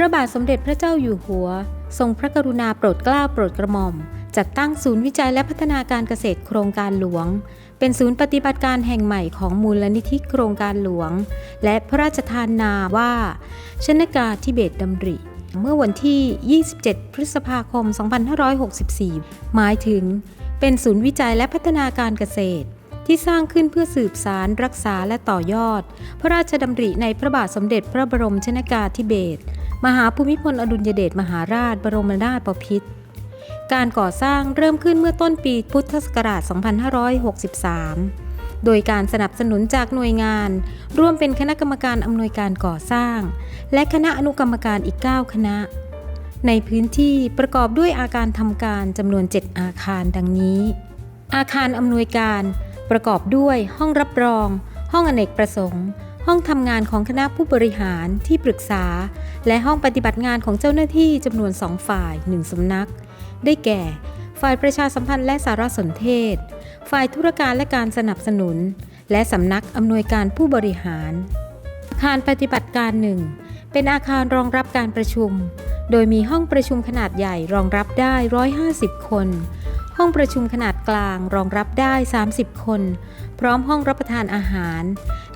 ระบาทสมเด็จพระเจ้าอยู่หัว ทรงพระกรุณาโปรดเกล้าโปรดกระหม่อม จัดตั้งศูนย์วิจัยและพัฒนาการเกษตรโครงการหลวง เป็นศูนย์ปฏิบัติการแห่งใหม่ของมูลนิธิโครงการหลวง และพระราชทานนามว่า ชนกาทิเบตดำริ เมื่อวันที่ 27 พฤษภาคม 2564 หมายถึง เป็นศูนย์วิจัยและพัฒนาการเกษตรที่สร้างขึ้นเพื่อสืบสารรักษาและต่อยอด พระราชดำริในพระบาทสมเด็จพระบรมชนกาธิเบศร มหาภูมิพลอดุลยเดชมหาราช บรมนาถบพิตรการก่อสร้างเริ่มขึ้นเมื่อต้นปีพุทธศักราช 2563 โดยการสนับสนุนจากหน่วยงาน ร่วมเป็นคณะกรรมการอำนวยการก่อสร้าง และคณะอนุกรรมการอีก 9 คณะ ในพื้นที่ประกอบด้วยอาการทำการจำนวน 7 อาคารดังนี้ อาคารอำนวยการประกอบด้วยห้องรับรอง ห้องอเนกประสงค์ ห้องทำงานของคณะผู้บริหารที่ปรึกษา และห้องปฏิบัติงานของเจ้าหน้าที่จำนวนสองฝ่าย1สำนัก ได้แก่ ฝ่ายประชาสัมพันธ์และสารสนเทศ ฝ่ายธุรการและการสนับสนุน และสำนักอำนวยการผู้บริหาร อาคารปฏิบัติการหนึ่งเป็นอาคารรองรับการประชุม โดยมีห้องประชุมขนาดใหญ่รองรับได้ 150 คน ห้องประชุมขนาด กลางรองรับได้ 30 คน พร้อมห้องรับประทานอาหาร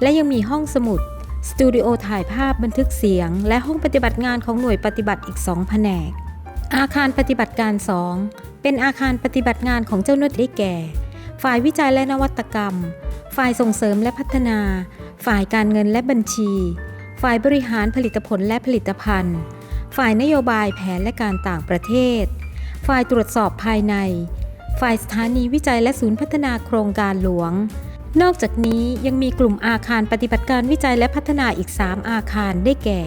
และยังมีห้องสมุด สตูดิโอถ่ายภาพบันทึกเสียง และห้องปฏิบัติงานของหน่วยปฏิบัติอีก2แผนก อาคารปฏิบัติการ 2 เป็นอาคารปฏิบัติงานของเจ้าหน้าที่แก่ ฝ่ายวิจัยและนวัตกรรม ฝ่ายส่งเสริมและพัฒนา ฝ่ายการเงินและบัญชี ฝ่ายบริหารผลิตผลและผลิตภัณฑ์ ฝ่ายนโยบายแผนและการต่างประเทศ ฝ่ายตรวจสอบภายใน ฝ่ายสถานีวิจัยและศูนย์พัฒนาโครงการหลวง นอกจากนี้ยังมีกลุ่มอาคารปฏิบัติการวิจัยและพัฒนาอีก 3 อาคารได้แก่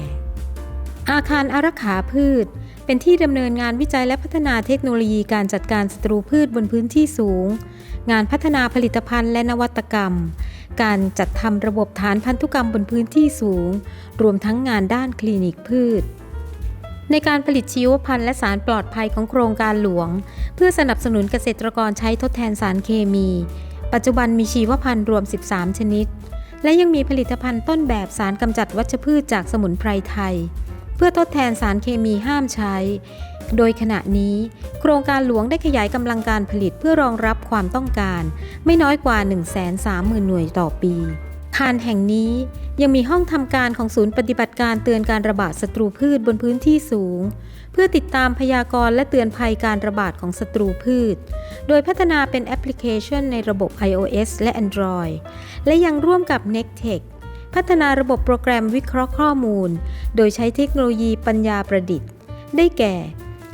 อาคารอารักขาพืช เป็นที่ดำเนินงานวิจัยและพัฒนาเทคโนโลยีการจัดการศัตรูพืชบนพื้นที่สูง งานพัฒนาผลิตภัณฑ์และนวัตกรรม การจัดทำระบบฐานพันธุกรรมบนพื้นที่สูง รวมทั้งงานด้านคลินิกพืช ในการผลิตชีวพันธุ์และสารปลอดภัยของโครงการหลวง เพื่อสนับสนุนเกษตรกรใช้ทดแทนสารเคมี ปัจจุบันมีชีวพันธุ์รวม 13 ชนิด และยังมีผลิตภัณฑ์ต้นแบบสารกำจัดวัชพืชจากสมุนไพรไทย เพื่อทดแทนสารเคมีห้ามใช้ โดยขณะนี้ โครงการหลวงได้ขยายกำลังการผลิตเพื่อรองรับความต้องการ ไม่น้อยกว่า 130,000 หน่วยต่อปี คารแห่งนี้ยังมีห้องทำการของศูนย์ปฏิบัติการเตือนการระบาดศัตรูพืชบนพื้นที่สูง เพื่อติดตามพยากรณ์และเตือนภัยการระบาดของศัตรูพืช โดยพัฒนาเป็นแอปพลิเคชันในระบบ iOS และ Android และยังร่วมกับ n e c t e c h พัฒนาระบบโปรแกรมวิเคราะห์ข้อมูล โดยใช้เทคโนโลยีปัญญาประดิษฐ์ ได้แก่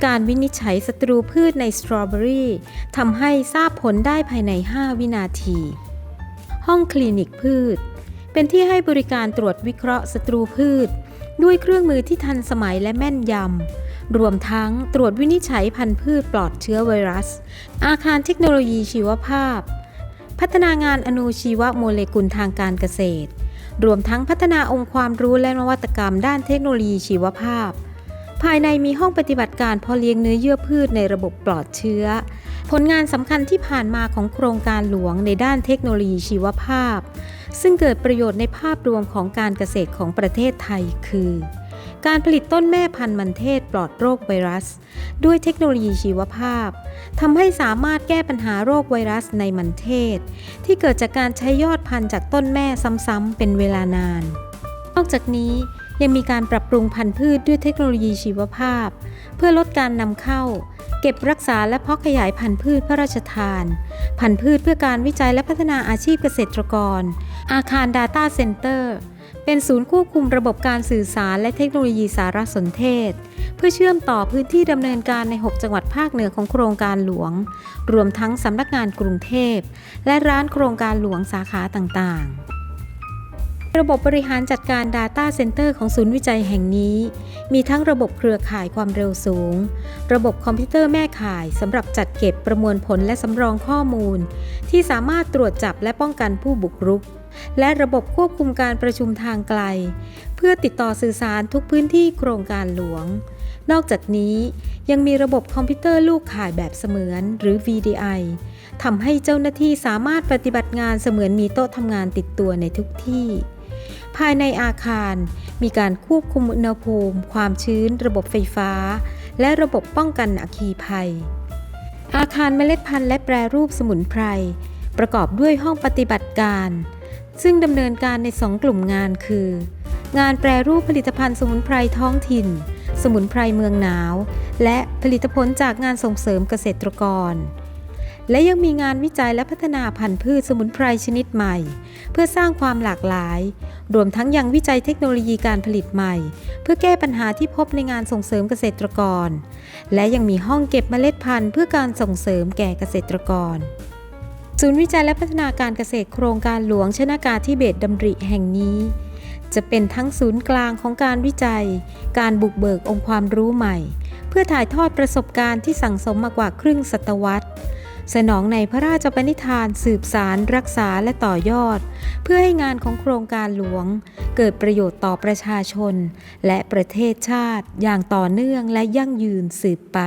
การวินิจฉัยศัตรูพืชในสตรอเบอรี่ทำให้ทราบผลได้ภายใน 5 วินาที ห้องคลินิกพืช เป็นที่ให้บริการตรวจวิเคราะห์ศัตรูพืช ด้วยเครื่องมือที่ทันสมัยและแม่นยำ รวมทั้งตรวจวินิจฉัยพันธุ์พืชปลอดเชื้อไวรัส อาคารเทคโนโลยีชีวภาพ พัฒนางานอนุชีวโมเลกุลทางการเกษตร รวมทั้งพัฒนาองค์ความรู้และนวัตกรรมด้านเทคโนโลยีชีวภาพ ภายในมีห้องปฏิบัติการเพาะเลี้ยงเนื้อเยื่อพืชในระบบปลอดเชื้อ ผลงานสำคัญที่ผ่านมาของโครงการหลวงในด้านเทคโนโลยีชีวภาพ ซึ่งเกิดประโยชน์ในภาพรวมของการเกษตรของประเทศไทยคือ การผลิตต้นแม่พันธุ์มันเทศปลอดโรคไวรัส ด้วยเทคโนโลยีชีวภาพทำให้สามารถแก้ปัญหาโรคไวรัสในมันเทศ ที่เกิดจากการใช้ยอดพันธุ์จากต้นแม่ซ้ำๆเป็นเวลานาน นอกจากนี้ ยังมีการปรับปรุงพันธุ์พืชด้วยเทคโนโลยีชีวภาพ เพื่อลดการนำเข้า เก็บรักษาและเพาะขยายพันธุ์พืชพระราชทาน พันธุ์พืชเพื่อการวิจัยและพัฒนาอาชีพเกษตรกร อาคาร Data Center เป็นศูนย์ควบคุมระบบการสื่อสารและเทคโนโลยีสารสนเทศ เพื่อเชื่อมต่อพื้นที่ดำเนินการใน 6 จังหวัดภาคเหนือของโครงการหลวง รวมทั้งสำนักงานกรุงเทพ และร้านโครงการหลวงสาขาต่างๆ ระบบบริหารจัดการ Data Center ของศูนย์วิจัยแห่งนี้ มีทั้งระบบเครือข่ายความเร็วสูง ระบบคอมพิวเตอร์แม่ข่ายสำหรับจัดเก็บประมวลผลและสำรองข้อมูล ที่สามารถตรวจจับและป้องกันผู้บุกรุก และระบบควบคุมการประชุมทางไกล เพื่อติดต่อสื่อสารทุกพื้นที่โครงการหลวง นอกจากนี้ยังมีระบบคอมพิวเตอร์ลูกข่ายแบบเสมือนหรือ VDI ทำให้เจ้าหน้าที่สามารถปฏิบัติงานเสมือนมีโต๊ะทำงานติดตัวในทุกที่ ภายในอาคาร มีการควบคุมอุณหภูมิ ความชื้น ระบบไฟฟ้า และระบบป้องกันอัคคีภัย อาคารเมล็ดพันธุ์และแปรรูปสมุนไพร ประกอบด้วยห้องปฏิบัติการ ซึ่งดำเนินการในสองกลุ่มงานคือ งานแปรรูปผลิตภัณฑ์สมุนไพรท้องถิ่น สมุนไพรเมืองหนาว และผลิตผลจากงานส่งเสริมเกษตรกร และยังมีงานวิจัยและพัฒนาพันธุ์พืชสมุนไพรชนิดใหม่ เพื่อสร้างความหลากหลาย รวมทั้งยังวิจัยเทคโนโลยีการผลิตใหม่ เพื่อแก้ปัญหาที่พบในงานส่งเสริมเกษตรกร และยังมีห้องเก็บเมล็ดพันธุ์เพื่อการส่งเสริมแก่เกษตรกรศูนย์วิจัยและพัฒนาการเกษตรโครงการหลวงชนากาธิเบศดำริแห่งนี้ จะเป็นทั้งศูนย์กลางของการวิจัย การบุกเบิกองค์ความรู้ใหม่ เพื่อถ่ายทอดประสบการณ์ที่สั่งสมมากว่าครึ่งศตวรรษ สนองในพระราชปณิธานสืบสารรักษาและต่อยอด เพื่อให้งานของโครงการหลวง เกิดประโยชน์ต่อประชาชน และประเทศชาติอย่างต่อเนื่องและยั่งยืนสืบไป